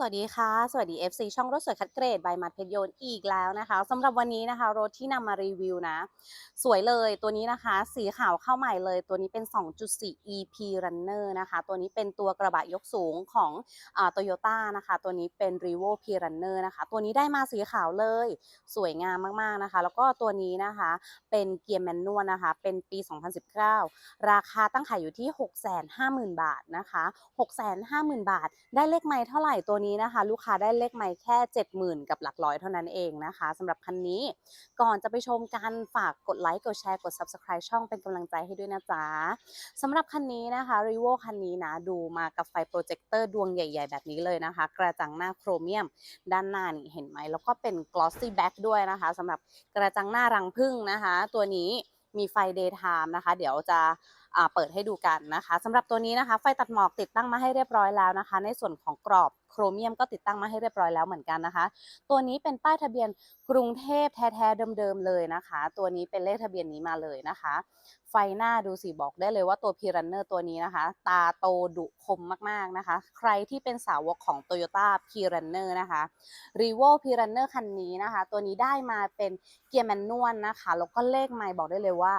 สวัสดีค่ะ สวัสดี FC ช่องรถสวยคัดเกรด by มัดเพชรโยนอีกแล้วนะคะสำหรับวันนี้นะคะ รถที่นำมารีวิวนะ สวยเลยตัวนี้นะคะ สีขาวเข้าใหม่เลย ตัวนี้เป็น 2.4 EP Runner นะคะ ตัวนี้เป็นตัวกระบะยกสูงของโตโยต้านะคะ ตัวนี้เป็น r e v o P Runner นะคะ ตัวนี้ได้มาสีขาวเลย สวยงามมากๆนะคะ แล้วก็ตัวนี้นะคะเป็นเกียร์แมนนวลนะคะ เป็นปี 2019 ราคาตั้งขายอยู่ที่ 650,000 บาทนะคะ 650,000 บาท ได้เลขไม้เท่าไหร่ตัวนี้นะคะ ลูกค้าได้เลขไม้แค่ 70,000 กับหลักร้อยเท่านั้นเองนะคะสำหรับคันนี้ก่อนจะไปชมกันฝากกดไลค์กดแชร์กด Subscribe ช่องเป็นกำลังใจให้ด้วยนะจ๊ะสำหรับคันนี้นะคะ r e v o คันนี้นะดูมากับไฟโปรเจคเตอร์ดวงใหญ่ ๆ แบบนี้เลยนะคะ กระจังหน้าโครเมียม ด้านหน้านี่เห็นไหม แล้วก็เป็น glossy back ด้วยนะคะสำหรับกระจังหน้ารังผึ้งนะคะ ตัวนี้มีไฟ daytime นะคะ เดี๋ยวจะ เปิดให้ดูกันนะคะสำหรับตัวนี้นะคะ ไฟตัดหมอกติดตั้งมาให้เรียบร้อยแล้วนะคะ ในส่วนของกรอบโครเมียมก็ติดตั้งมาให้เรียบร้อยแล้วเหมือนกันนะคะ ตัวนี้เป็นป้ายทะเบียนกรุงเทพแท้ๆเดิมๆเลยนะคะ ตัวนี้เป็นเลขทะเบียนนี้มาเลยนะคะ ไฟหน้าดูสิบอกได้เลยว่าตัว p ีรันเนอร์ตัวนี้นะคะ ตาโตดุคมมากๆนะคะ ใครที่เป็นสาวกของ Toyota p ีรันเนอร์นะคะ r e v o p ีรันเนอร์คันนี้นะคะ ตัวนี้ได้มาเป็นเกียร์แมนนวลนะคะ แล้วก็เลขไม่บอกได้เลยว่า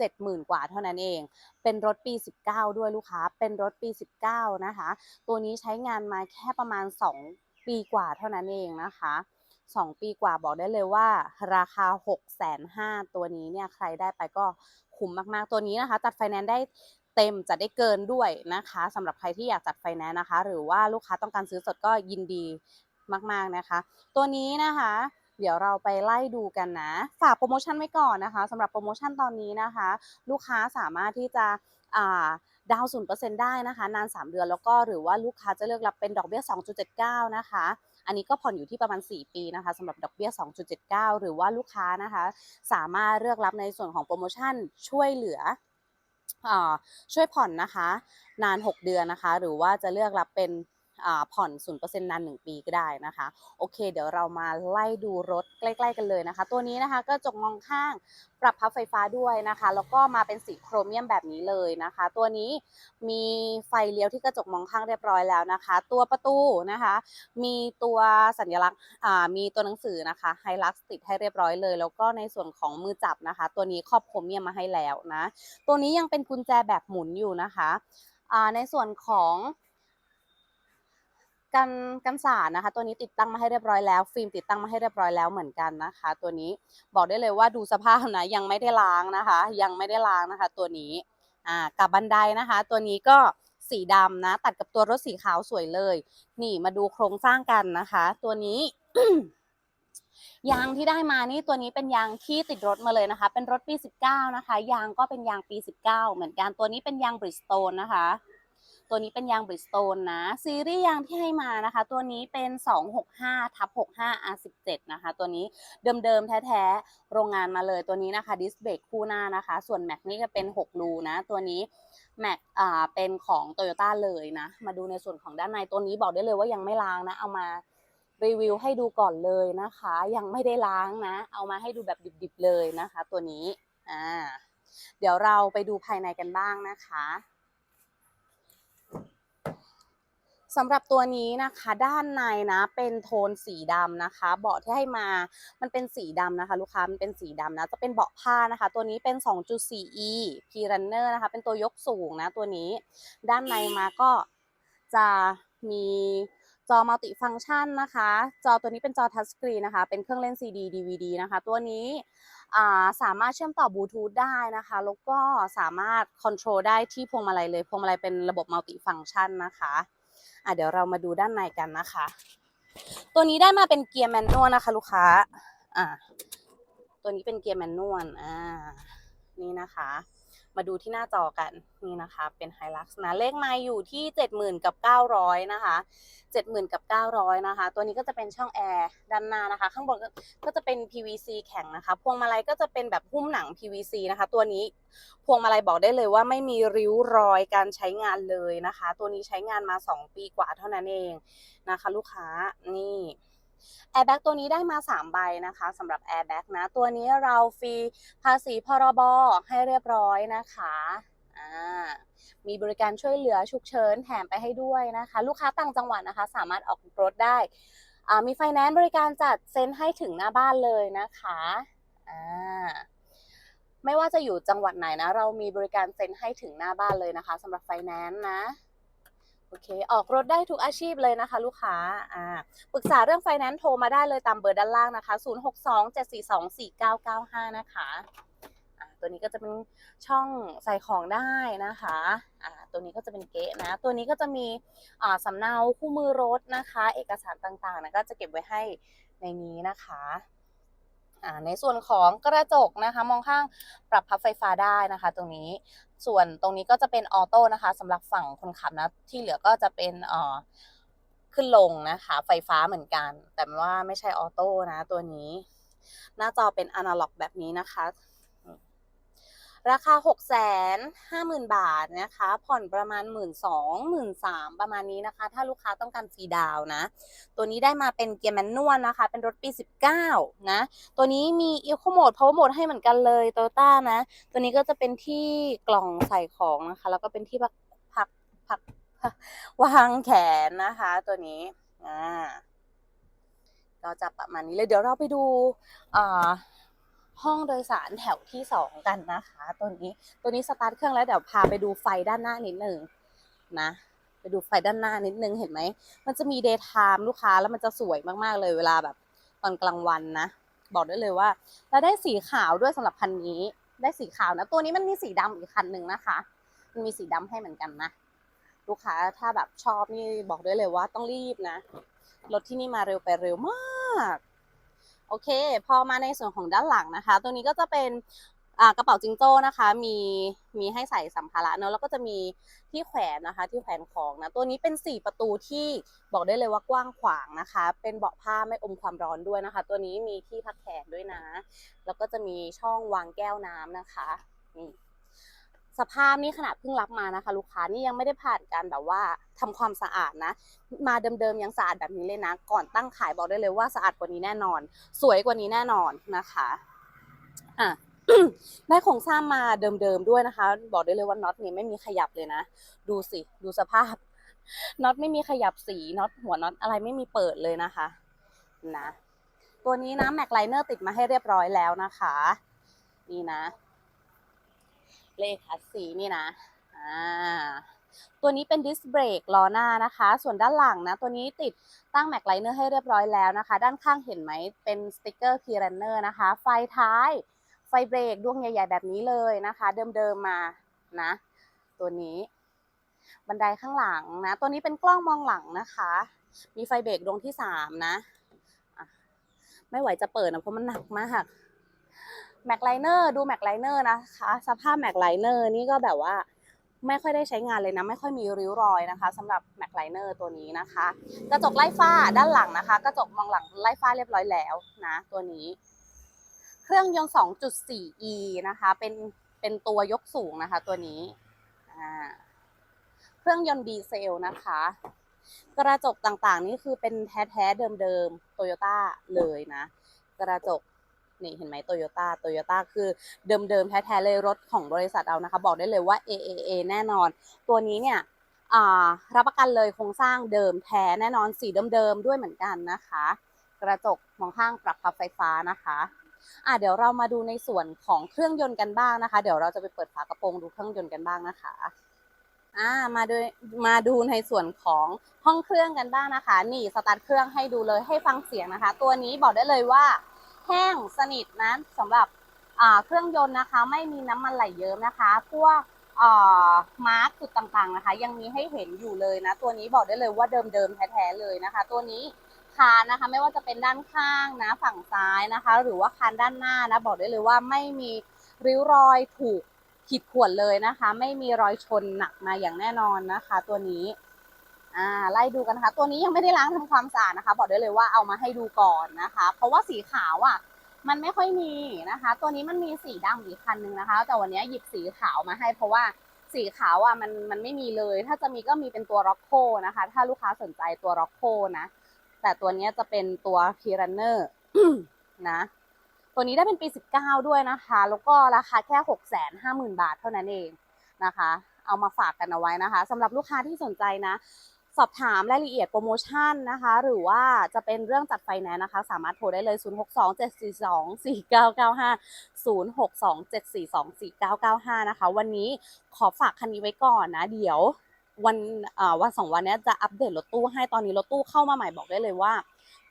70,000 กว่าเท่านั้นเอง เป็นรถปี 19 ด้วยลูกค้า เป็นรถปี 19 นะคะ ตัวนี้ใช้งานมาแค่ประมาณ 2 ปีกว่าเท่านั้นเองนะคะ2ปีกว่าบอกได้เลยว่า ราคา6,500,000ตัวนี้เนี่ยใครได้ไปก็คุ้มมากๆตัวนี้นะคะ จัดไฟแนนซ์ได้เต็มจะได้เกินด้วยนะคะสำหรับใครที่อยากจัดไฟแนนซ์นะคะ หรือว่าลูกค้าต้องการซื้อสดก็ยินดีมากๆนะคะ ตัวนี้นะคะ เดี๋ยวเราไปไล่ดูกันนะ ฝากโปรโมชั่นไว้ก่อนนะคะสำหรับโปรโมชั่นตอนนี้นะคะ ลูกค้าสามารถที่จะดาวศูนย์เปอร์เซ็นต์ได้นะคะ นาน 3 เดือนแล้วก็หรือว่าลูกค้าจะเลือกรับเป็นดอกเบี้ย 2.79 นะคะ อันนี้ก็ผ่อนอยู่ที่ประมาณ 4 ปีนะคะสำหรับดอกเบี้ย 2.79 หรือว่าลูกค้านะคะ สามารถเลือกรับในส่วนของโปรโมชั่นช่วยเหลืออช่วยผ่อนนะคะ นาน 6 เดือนนะคะ หรือว่าจะเลือกรับเป็น ผ่อ่าผ่อร์เซ็น0%นาน1ปีก็ได้นะคะ โอเค เดี๋ยวเรามาไล่ดูรถใกล้ ๆ กันเลยนะคะ ตัวนี้นะคะก็จกมองข้างปรับพับไฟฟ้าด้วยนะคะ แล้วก็มาเป็นสีโครเมียมแบบนี้เลยนะคะ ตัวนี้มีไฟเลี้ยวที่กระจกมองข้างเรียบร้อยแล้วนะคะ ตัวประตูนะคะ มีตัวสัญลักษณ์มีตัวหนังสือนะคะไฮลักติดให้เรียบร้อยเลย แล้วก็ในส่วนของมือจับนะคะ ตัวนี้ครอบโครเมียมมาให้แล้วนะ ตัวนี้ยังเป็นกุญแจแบบหมุนอยู่นะคะในส่วนของ กันกันสาดนะคะ ตัวนี้ติดตั้งมาให้เรียบร้อยแล้วฟิล์มติดตั้งมาให้เรียบร้อยแล้วเหมือนกันนะคะ ตัวนี้บอกได้เลยว่าดูสภาพนะยังไม่ได้ล้างนะคะ ยังไม่ได้ล้างนะคะ ตัวนี้อ่ากับบันไดนะคะ ตัวนี้ก็สีดำนะ ตัดกับตัวรถสีขาวสวยเลย นี่มาดูโครงสร้างกันนะคะ ตัวนี้ยางที่ได้มานี่ตัวนี้เป็นยางที่ติดรถมาเลยนะคะ เป็นรถปี 19 นะคะ ยางก็เป็นยางปี 19 เหมือนกันตัวนี้เป็นยางบริสโตนนะคะ ตัวนี้เป็นยางบริสโตนนะ ซีรีส์ยางที่ให้มานะคะ ตัวนี้เป็น 265ทับ65 R17 นะคะ ตัวนี้เดิมๆแท้ๆ โรงงานมาเลยตัวนี้นะคะดิสเบรกคู่หน้านะคะ ส่วนแม็กนี่จะเป็น 6 รูนะ ตัวนี้แม็กอ่าเป็นของโตโยต้าเลยนะ มาดูในส่วนของด้านในตัวนี้บอกได้เลยว่ายังไม่ล้างนะ เอามารีวิวให้ดูก่อนเลยนะคะ ยังไม่ได้ล้างนะ เอามาให้ดูแบบดิบๆเลยนะคะ ตัวนี้อ่าเดี๋ยวเราไปดูภายในกันบ้างนะคะ สำหรับตัวนี้นะคะด้านในนะเป็นโทนสีดำนะคะ เบาะที่ให้มามันเป็นสีดำนะคะ ลูกค้ามันเป็นสีดำนะจะเป็นเบาะผ้านะคะ ตัวนี้เป็น 2.4e P Runner นะคะ เป็นตัวยกสูงนะตัวนี้ ด้านในมาก็จะมีจอมัลติฟัง c t ชันนะคะ จอตัวนี้เป็นจอทัชสกรีนนะคะ เป็นเครื่องเล่น CD DVD นะคะ ตัวนี้สามารถเชื่อมต่อบลูทูธได้นะคะ แล้วก็สามารถคอนโทรลได้ที่พวงมาลัยเลย พวงมาลัยเป็นระบบมัลติฟัง c t ชันนะคะ อะเดี๋ยวเรามาดูด้านในกันนะคะ ตัวนี้ได้มาเป็นเกียร์แมนนวลนะคะ ลูกค้า อ่าตัวนี้เป็นเกียร์แมนนวลอ่านี่นะคะ มาดูที่หน้าจอกันนี่นะคะ เป็นไฮลักซ์นะเลขไมาอยู่ที่เจ็ดหมื่นกับเก้าร้อยนะคะเจ็ดหมื่นกับเก้าร้อยนะคะ ตัวนี้ก็จะเป็นช่องแอร์ด้านหน้านะคะ ข้างบนก็จะเป็น PVC แข็งนะคะ พวงมาลัยก็จะเป็นแบบหุ้มหนัง PVC นะคะ ตัวนี้พวงมาลัยบอกได้เลยว่าไม่มีริ้วรอยการใช้งานเลยนะคะ ตัวนี้ใช้งานมา 2 ปีกว่าเท่านั้นเองนะคะ ลูกค้านี่ แอร์แบ็กตัวนี้ได้มา 3 ใบนะคะสำหรับแอร์แบ็กนะ ตัวนี้เราฟรีภาษีพรบให้เรียบร้อยนะคะมีบริการช่วยเหลือฉุกเฉินแถมไปให้ด้วยนะคะ ลูกค้าต่างจังหวัดนะคะ สามารถออกรถได้ มีไฟแนนซ์บริการจัดเซ็นให้ถึงหน้าบ้านเลยนะคะไม่ว่าจะอยู่จังหวัดไหนนะ เรามีบริการเซ็นให้ถึงหน้าบ้านเลยนะคะสำหรับไฟแนนซ์นะ โอเค ออกรถได้ทุกอาชีพเลยนะคะ ลูกค้าอ่าปรึกษาเรื่องไฟแนนซ์โทรมาได้เลยตามเบอร์ด้านล่างนะคะ 0627424995 นะคะอ่าตัวนี้ก็จะเป็นช่องใส่ของได้นะคะอ่าตัวนี้ก็จะเป็นเก๊ะนะ ตัวนี้ก็จะมีอ่าสำเนาคู่มือรถนะคะ เอกสารต่างๆนะก็จะเก็บไว้ให้ในนี้นะคะ ในส่วนของกระจกนะคะมองข้างปรับพับไฟฟ้าได้นะคะ ตรงนี้ส่วนตรงนี้ก็จะเป็นออโต้นะคะสำหรับฝั่งคนขับนะที่เหลือก็จะเป็นอ่อขึ้นลงนะคะ ไฟฟ้าเหมือนกัน แต่ว่าไม่ใช่ออโต้นะตัวนี้ หน้าจอเป็นอนาล็อกแบบนี้นะคะ ราคา 6 5 0 0 0 0 บาทนะคะ ผ่อนประมาณ 1 2 0 0 0 1 3ประมาณนี้นะคะ ถ้าลูกค้าต้องการฟรีดาวนะ ตัวนี้ได้มาเป็นเกียร์แมนนวลนะคะ เป็นรถปี 19 นะ ตัวนี้มี Eco Mode Power Mode ให้เหมือนกันเลยโตโยต้านะ ตัวนี้ก็จะเป็นที่กล่องใส่ของนะคะ แล้วก็เป็นที่พักพักพักพักวางแขนนะคะ ตัวนี้อ่าก็จะประมาณนี้เลยเดี๋ยวเราไปดูอ่า ห้องโดยสารแถวที่สองกันนะคะ ตัวนี้ตัวนี้สตาร์ทเครื่องแล้วเดี๋ยวพาไปดูไฟด้านหน้านิดหนึ่งนะ ไปดูไฟด้านหน้านิดนึงเห็นไหม มันจะมี day time ลูกค้าแล้วมันจะสวยมากๆเลยเวลาแบบตอนกลางวันนะ บอกได้เลยว่าเราได้สีขาวด้วยสำหรับคันนี้ ได้สีขาวนะ ตัวนี้มันมีสีดำอีกคันหนึ่งนะคะ มันมีสีดำให้เหมือนกันนะลูกค้าถ้าแบบชอบนี่บอกได้เลยว่าต้องรีบนะรถที่นี่มาเร็วไปเร็วมาก โอเค พอมาในส่วนของด้านหลังนะคะ ตัวนี้ก็จะเป็นกระเป๋าจิงโจ้นะคะ มีมีให้ใส่สัมภาระเนาะแล้วก็จะมีที่แขวนนะคะ ที่แขวนของนะตัวนี้เป็น 4 ประตูที่บอกได้เลยว่ากว้างขวางนะคะ เป็นเบาะผ้าไม่อมความร้อนด้วยนะคะ ตัวนี้มีที่พักแขนด้วยนะ แล้วก็จะมีช่องวางแก้วน้ำนะคะนี่ สภาพนี่ขนาดเพิ่งรับมานะคะ ลูกค้านี่ยังไม่ได้ผ่านการแบบว่าทำความสะอาดนะ มาเดิมๆยังสะอาดแบบนี้เลยนะ ก่อนตั้งขายบอกได้เลยว่าสะอาดกว่านี้แน่นอน สวยกว่านี้แน่นอนนะคะอะได้โครงสร้างมาเดิมๆด้วยนะคะ บอกได้เลยว่าน็อตนี่ไม่มีขยับเลยนะ ดูสิดูสภาพน็อตไม่มีขยับสีน็อตหัวน็อตอะไรไม่มีเปิดเลยนะคะนะตัวนี้นะแม็กไลเนอร์ติดมาให้เรียบร้อยแล้วนะคะ นี่นะ เลขคัสสีนี่นะอ่าตัวนี้เป็นดิสเบรกล้อหน้านะคะ ส่วนด้านหลังนะ ตัวนี้ติดตั้งแม็กไลเนอร์ให้เรียบร้อยแล้วนะคะ ด้านข้างเห็นไหมเป็นสติกเกอร์พีรันเนอร์นะคะ ไฟท้าย ไฟเบรกดวงใหญ่ ๆ แบบนี้เลยนะคะ เดิมๆมานะ ตัวนี้ บันไดข้างหลังนะ ตัวนี้เป็นกล้องมองหลังนะคะ มีไฟเบรกดวงที่สามนะะไม่ไหวจะเปิดนะเพราะมันหนักมาก แม็กไลเนอร์ดูแม็กไลเนอร์นะคะ สภาพแม็กไลเนอร์นี่ก็แบบว่าไม่ค่อยได้ใช้งานเลยนะ ไม่ค่อยมีริ้วรอยนะคะสำหรับแม็กไลเนอร์ตัวนี้นะคะ กระจกไล่ฟ้าด้านหลังนะคะ กระจกมองหลังไล่ฟ้าเรียบร้อยแล้วนะตัวนี้ เครื่องยนต์ 2.4e นะคะ เป็นเป็นตัวยกสูงนะคะ ตัวนี้เครื่องยนต์ดีเซลนะคะ กระจกต่างๆ นี่คือเป็นแท้ๆเดิมๆโตโยต้าเลยนะ กระจก นี่เห็นไหมโตโยต้าโตโยต้าคือเดิมๆแท้ๆเลยรถของบริษัทเรานะคะ บอกได้เลยว่า AAA แน่นอน ตัวนี้เนี่ยรับประกันเลยโครงสร้างเดิมแท้แน่นอนสีเดิมๆด้วยเหมือนกันนะคะ กระจกมองข้างปรับพับไฟฟ้านะคะอะเดี๋ยวเรามาดูในส่วนของเครื่องยนต์กันบ้างนะคะ เดี๋ยวเราจะไปเปิดฝากระโปรงดูเครื่องยนต์กันบ้างนะคะอ่ามาดูมาดูในส่วนของห้องเครื่องกันบ้างนะคะ นี่สตาร์ทเครื่องให้ดูเลยให้ฟังเสียงนะคะ ตัวนี้บอกได้เลยว่า แห้งสนิทนะสำหรับเครื่องยนต์นะคะไม่มีน้ำมันไหลเยิ้มนะคะ พวกมาร์กจุดต่างๆนะคะ ยังมีให้เห็นอยู่เลยนะ ตัวนี้บอกได้เลยว่าเดิมๆแท้ๆเลยนะคะ ตัวนี้คานนะคะไม่ว่าจะเป็นด้านข้างนะฝั่งซ้ายนะคะ หรือว่าคานด้านหน้านะบอกได้เลยว่าไม่มีริ้วรอยถูกขีดข่วนเลยนะคะ ไม่มีรอยชนหนักมาอย่างแน่นอนนะคะ ตัวนี้ อ่าไล่ดูกันนะคะ ตัวนี้ยังไม่ได้ล้างทำความสะอาดนะคะ บอกได้เลยว่าเอามาให้ดูก่อนนะคะ เพราะว่าสีขาวอะ มันไม่ค่อยมีนะคะ ตัวนี้มันมีสีดำอีกคันนึงนะคะ แต่วันนี้หยิบสีขาวมาให้ เพราะว่าสีขาวอะมันมันไม่มีเลย ถ้าจะมีก็มีเป็นตัวร็อกโคนะคะ ถ้าลูกค้าสนใจตัวร็อกโคนะ แต่ตัวนี้จะเป็นตัวพีรันเนอร์นะ ตัวนี้ได้เป็นปี 19 ด้วยนะคะ แล้วก็ราคาแค่ 650,000 บาทเท่านั้นเองนะคะ เอามาฝากกันเอาไว้นะคะสำหรับลูกค้าที่สนใจนะ สอบถามรายละเอียดโปรโมชั่นนะคะ หรือว่าจะเป็นเรื่องจัดไฟแนนซ์นะคะ สามารถโทรได้เลย 0 6 2 7 4 2 4 9 9 5 0 6 2 7 4 2 4 9 9 5 นะคะ วันนี้ขอฝากคันนี้ไว้ก่อนนะ เดี๋ยววันวันสองวันนี้จะอัปเดตรถตู้ให้ตอนนี้รถตู้เข้ามาใหม่บอกได้เลยว่า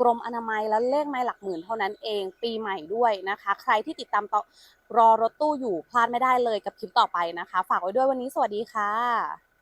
กรมอนามัยแล้วเลขไม่หลักหมื่นเท่านั้นเองปีใหม่ด้วยนะคะ ใครที่ติดตามต่อรอรถตู้อยู่พลาดไม่ได้เลยกับคลิปต่อไปนะคะ ฝากไว้ด้วยวันนี้สวัสดีค่ะ